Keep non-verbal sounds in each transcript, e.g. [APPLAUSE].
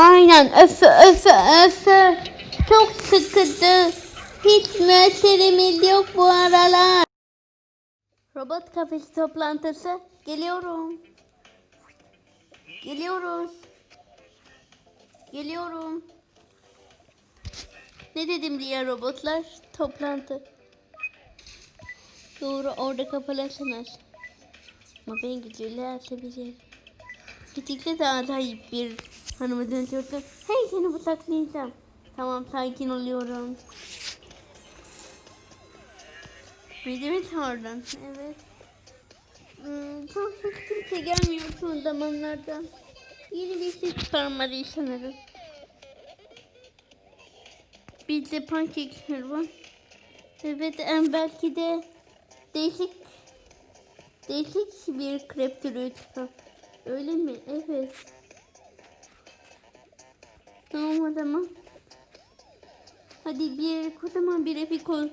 Aynen öf öf öf. Çok sıkıntı. Hiç meselemiz yok bu aralar. Robot kafesi toplantısı. Geliyorum. Geliyoruz. Geliyorum. Ne dedim diye robotlar? Toplantı. Doğru orada kapalasınız. Ama ben gücüyle açabilirim. Gittikçe daha acayip bir hanıma dönüşüyorsun. Hey seni bıçaklayacağım. Tamam sakin oluyorum. Beni mi çağırdın? Evet. Hmm, çok kimse gelmiyor son zamanlarda. Yeni bir şey çıkarmadı sanırım. Bir de pankekler var. Evet em, belki de değişik değişik bir krep türü çıkar. Öyle mi? Evet. Tamam o. Hadi bir kocaman bir epiko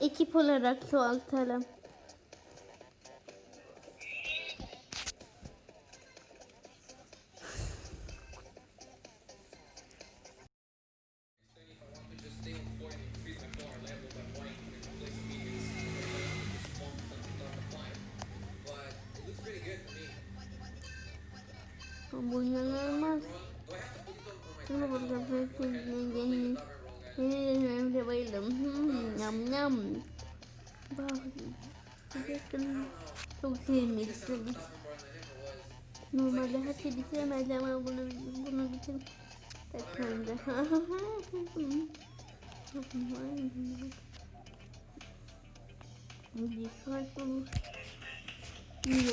ekip olarak çoğaltalım. Bu Bakın. Çok sevmiştim. Normalde her şey bitiremez ama bunu bunu bitir. Takımda. Bir saat.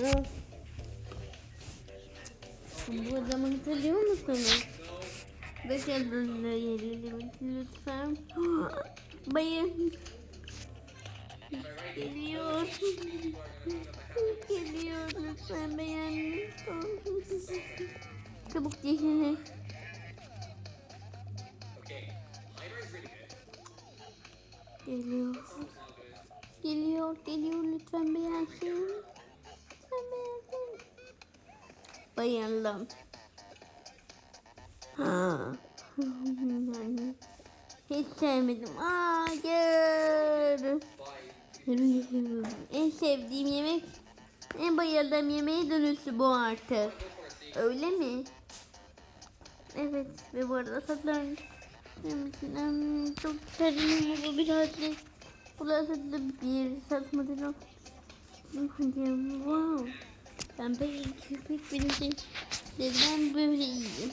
Ya. Bu adamı hatırlıyor musunuz? Beş yıldızlı yerleri lütfen. Bayım. Geliyor. Geliyor lütfen beğen. Çabuk dişini. Geliyor. Geliyor, geliyor lütfen beğensin. Lütfen beğensin. Bayıldım. Ha. [LAUGHS] Hiç sevmedim. Hayır. En sevdiğim yemek, en bayıldığım yemeğe dönüştü bu artık. Öyle mi? Evet ve bu arada satların çok serin bu birazcık bulaşıklı bir satmadım. Hadi wow. Ben böyle köpek birinci neden böyle iyiyim?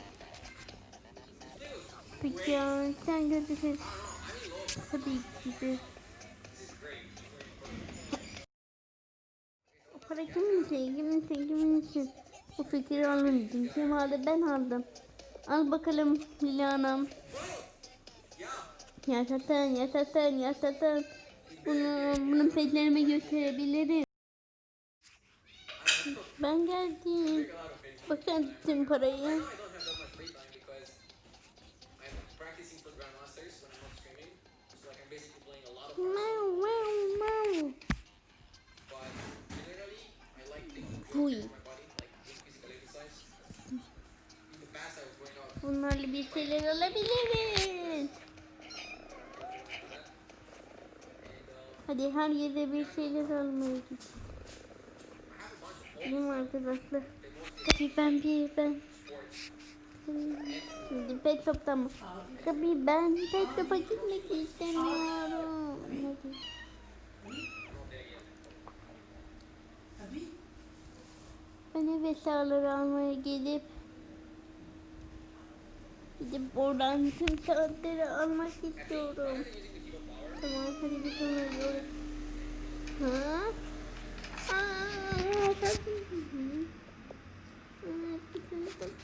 Peki sen gözükür. Tabii ki de. O para kimin için, kimin için, kimin için? Bu fikri alın. Kim aldı? Ben aldım. Al bakalım Lilana'm. Yaşasın, yaşasın, yaşasın. Bunu, bunun petlerime gösterebilirim. Ben geldim. Bakın tüm parayı. Şeyler alabiliriz. Hadi her yere bir şeyler almaya git. Benim arkadaşlar. Tabii ben bir ben. Şimdi pet shop'ta mı? Tabii ben pet shop'a gitmek istemiyorum. Hadi. Ben ev eşyaları almaya gelip gidip oradan tüm saatleri almak istiyorum. Tamam hadi bir sonra gidiyoruz. Ha? Aa, tabii. Evet, gidelim.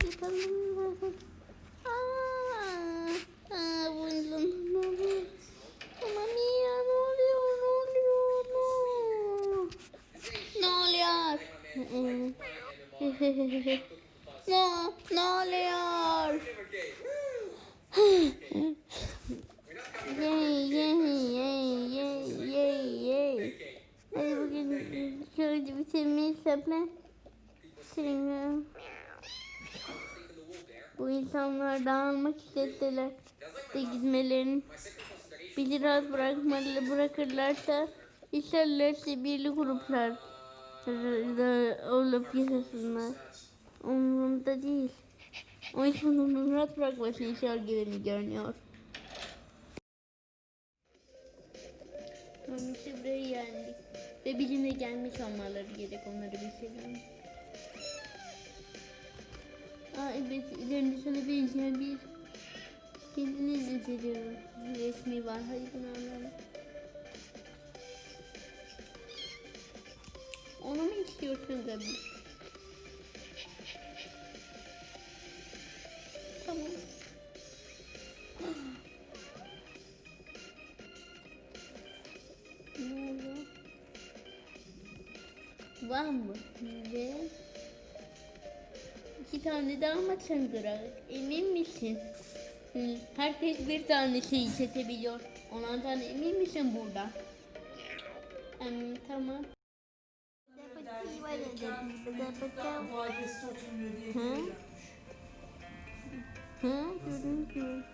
Gidelim lazım. Aa, aa, buldum. Ne oluyor? Aman ya ne oluyor? Ne oluyor? Ne oluyor? Ne? [LAUGHS] sevmeyi hesapla. Senin insanlar dağılmak istediler de gitmelerini bizi rahat bırakmalı bırakırlarsa isterlerse birlik gruplar olup yaşasınlar. Umurumda değil. O onu rahat bırakmasını istiyor gibi görünüyor. Ve bizimle gelmiş olmaları gerek onları bilseler. Aa evet üzerinde sana benzeyen bir kendini üzeriyor. Resmi var. Hadi bunu alalım. Onu mu istiyorsun Gabi? Tamam. Var mı? Ve iki tane daha mı çıngırak? Emin misin? Herkes bir tanesi seçebiliyor. Onlardan emin misin burada? Em, tamam. Hı? Hı? Gördünüz mü?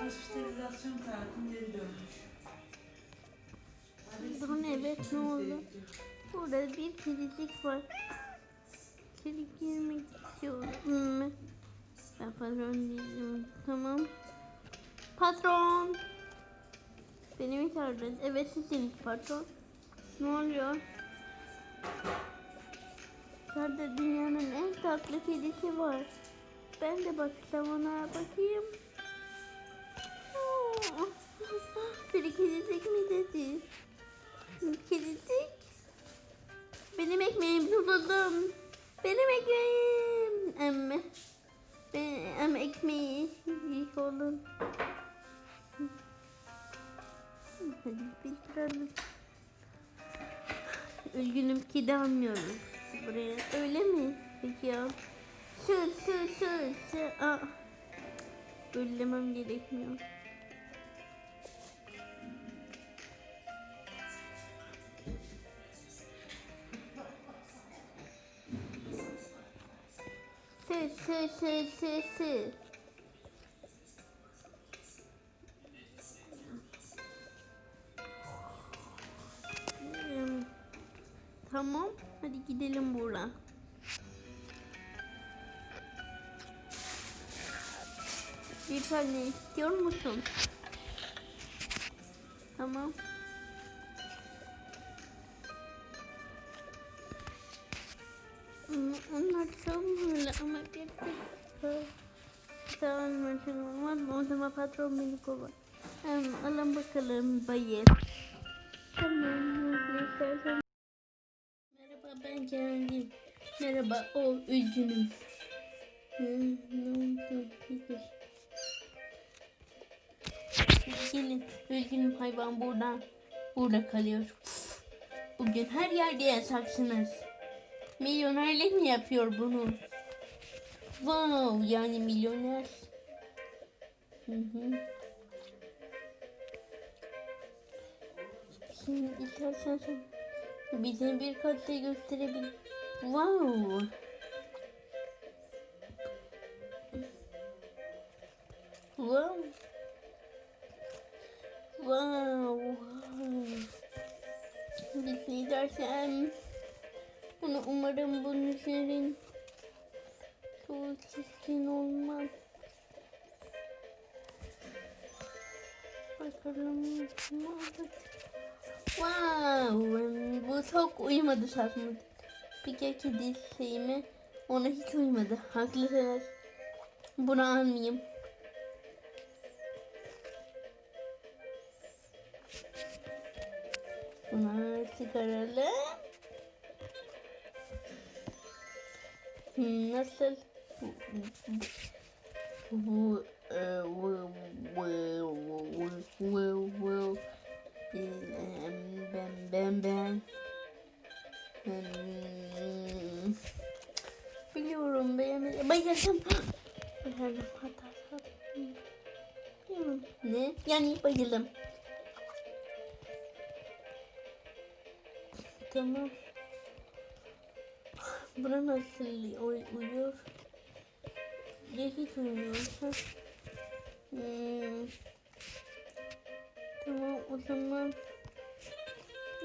Hospitalizasyon kartım geri dönmüş. Durun evet ne oldu? Burada bir kedicik var. Kedi girmek istiyorum. Ben patron değilim. Tamam. Patron. Beni mi çağırdın? Evet sizsiniz patron. Ne oluyor? Dışarıda dünyanın en tatlı kedisi var. Ben de baksam ona bakayım. Bir kedicik mi dedi? Kedicik. Benim ekmeğim buldum. Benim ekmeğim. Emme. Benim ekmeği büyük olun. Hadi bitirelim. Üzgünüm kedi almıyoruz buraya. Öyle mi? Peki ya. Sır sır sır sır. Aa. Böllemem gerekmiyor. Hmm, Tamam. Hadi gidelim buradan. Bir tane istiyor musun? Tamam. Tamam, tamam. Olmaz O zaman patron beni kovar. Tamam, alın bakalım bayır. Tamam. Merhaba ben geldim. Merhaba o üzgünüm. Gelin üzgünüm hayvan burada. Burada kalıyor. Bugün her yerde yasaksınız. Milyonerlik mi yapıyor bunu? Wow yani milyoner. Hı hı. Bize bir katte gösterebilir. Wow. Wow. Wow. Biz ne dersem bunu umarım bunun üzerine çok çirkin olmaz. Bakalım ne? Wow, bu çok uyumadı saçma. Peki kedi şeyime ona hiç uymadı. Haklısınız. Bunu almayayım. Bunu çıkaralım. Hmm, Nasıl? E, bu- bu- bu- bu- bu- Em, ben ben ben biliyorum beğenmedim. Bayıldım. Bayıldım hatta ne? Yani bayıldım. Tamam. Buna nasıl uy- uyuyor Ha. Hmm. Tamam o zaman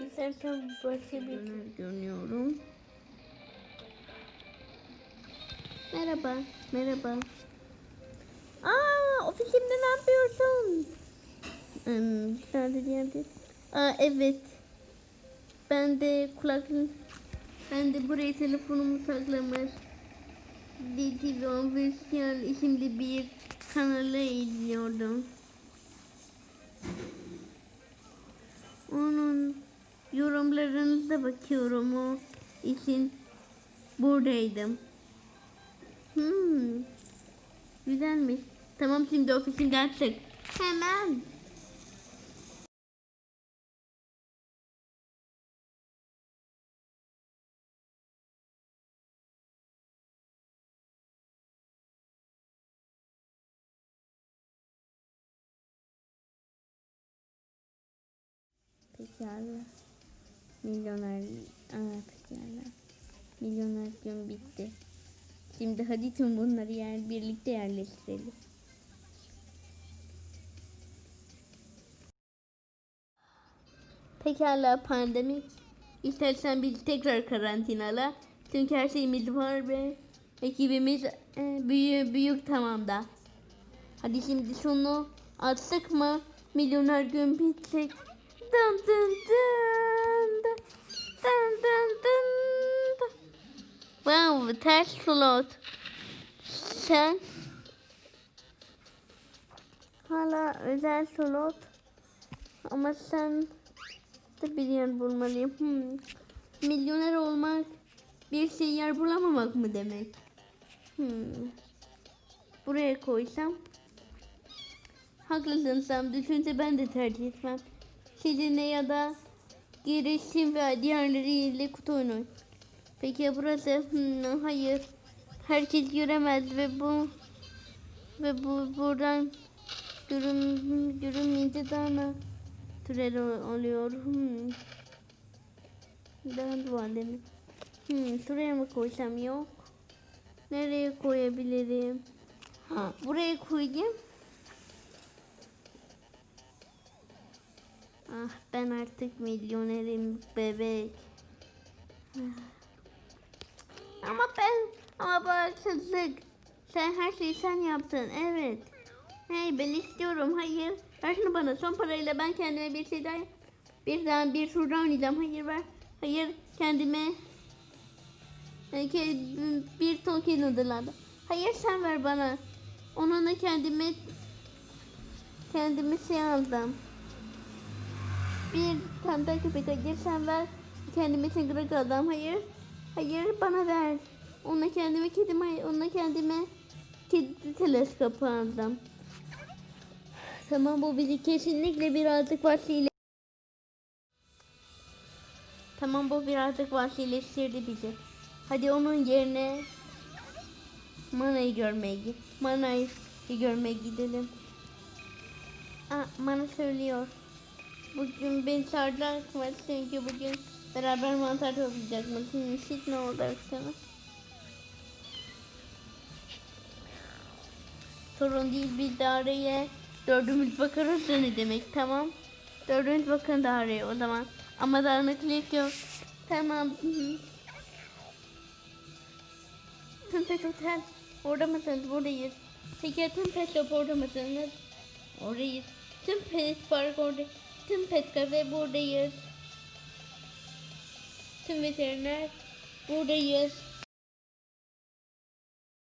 istersen başka bir görüyorum. Merhaba, merhaba. Aa, ofisimde ne yapıyorsun? Hmm, sadece yerde. Aa, evet. Ben de kulaklık ben de buraya telefonumu saklamış. DTV Official isimli bir kanala izliyordum. Onun yorumlarınıza bakıyorum o için buradaydım. Hmm. Güzelmiş. Tamam şimdi ofisimden çık. Hemen. Pekala. Milyoner... Aa, pekala. Milyoner gün bitti. Şimdi hadi tüm bunları yer, birlikte yerleştirelim. Pekala pandemik. İstersen biz tekrar karantinala. Çünkü her şeyimiz var ve ekibimiz e, büyük, büyük tamamda. Hadi şimdi şunu attık mı milyoner gün bitecek. Dın dın dın dın dın dın dın. Wow, ters slot. Sen hala özel slot ama sen de bir yer bulmalıyım. Hmm. Milyoner olmak bir şey yer bulamamak mı demek? Hmm. Buraya koysam Haklısın Sam. Düşünce ben de tercih etmem. Sizinle ya da girişim ve diğerleriyle kutu oyunu. Peki ya burası? Hmm, hayır. Herkes göremez ve bu ve bu buradan görün, görünmeyince daha ne türer ol- oluyor. Hmm. Daha duvar demek. Hmm, şuraya mı koysam yok. Nereye koyabilirim? Ha, buraya koyayım. Ah ben artık milyonerim bebek. Ama ben ama bu haksızlık. Sen her şeyi sen yaptın evet. Hey ben istiyorum hayır. Ver şunu bana son parayla ben kendime bir şey daha birden bir şurada oynayacağım. Hayır ver. Hayır kendime e, bir token ödülendi. Hayır sen ver bana. Onunla kendime kendime şey aldım. Bir tane daha köpek hayır sen ver. Kendime tıngırık adam hayır. Hayır bana ver. Ona kendime kedime ona kendime kedi teleskopu aldım. Tamam bu bizi kesinlikle birazcık vasile. Tamam bu birazcık vasileştirdi bizi. Hadi onun yerine Mana'yı görmeye git. Mana'yı görmeye gidelim. Aa, Mana söylüyor. Bugün beni çağırdılar var çünkü bugün beraber mantar toplayacak mısın? Siz ne olacak sana? Sorun değil biz de araya dördümüz bakarız ne demek tamam. Dördümüz bakın da araya o zaman. Ama dağınıklık yok. Tamam. hı. Tümpet Otel. Orada mısınız? Buradayız. Peki ya Tümpet Shop orada mısınız? Oradayız. Tümpet Park orada. Tümpet Cafe buradayız. Tüm veteriner buradayız.